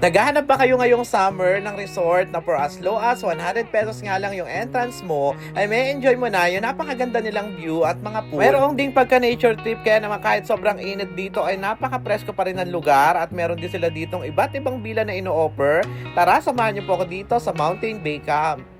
Naghahanap ba kayo ngayong summer ng resort na for as low as 100 pesos nga lang yung entrance mo, ay may enjoy mo na yung napakaganda nilang view at mga pool. Merong ding pagka nature trip kaya naman kahit sobrang init dito ay napaka-presko pa rin ng lugar at meron din sila ditong iba't ibang bila na ino-offer. Tara, samahan niyo po ako dito sa Mountain Bay Camp.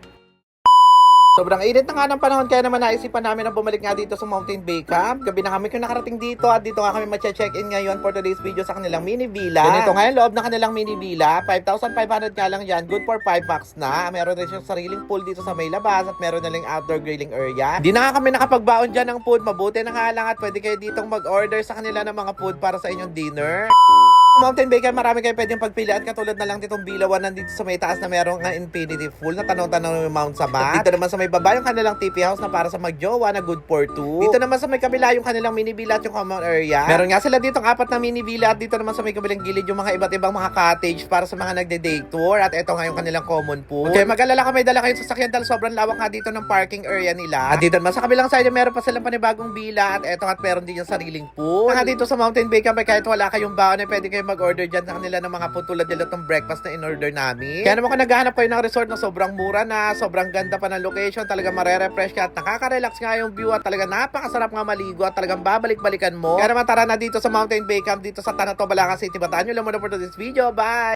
Sobrang init na nga ng panahon kaya naman naisipan namin na bumalik nga dito sa Mountain Bay Camp. Gabi na kami kung nakarating dito at dito nga kami mag-check-in ngayon for today's video sa kanilang mini villa. Ganito nga yung loob ng kanilang mini villa. 5,500 nga lang yan. Good for 5 bucks na. Meron din siyang sariling pool dito sa may labas at meron na lang outdoor grilling area. Di na nga kami nakapagbaon dyan ng food. Mabuti na nga lang at pwede kayo ditong mag-order sa kanila ng mga food para sa inyong dinner. Mountain Camp, marami kayo pwedeng pagpilian katulad na lang ditong Bilawan nandito sa may taas na merong nga infinity pool na tanong-tanong yung Mount Sabat. Dito naman sa may baba yung kanilang TP house na para sa magjowa na good for two. Dito naman sa may kabila yung kanilang mini villa at yung common area. Meron nga sila ditong apat na mini villa at dito naman sa may kabilang gilid yung mga iba't ibang mga cottage para sa mga nagde-day tour at ito nga yung kanilang common pool. Okay, mag-alala ka may dala kayong sasakyan dahil sobrang lawak nga dito ng parking area nila. At dito naman sa kabilang side meron pa silang panibagong villa at ito at meron din yung sariling pool. Nga dito sa Mountain ay kahit wala kayong baon ay pwede kayo mag-order dyan sa kanila ng mga food tulad nila itong breakfast na in-order namin. Kaya naman kung naghahanap kayo ng resort na sobrang mura na, sobrang ganda pa ng location, talaga marere-refresh ka at nakaka-relax nga yung view at talaga napakasarap nga maligo at talagang babalik-balikan mo. Kaya naman tara na dito sa Mountain Bay Camp dito sa Tanato, Balangas City, Bataan nyo lang muna for this video. Bye!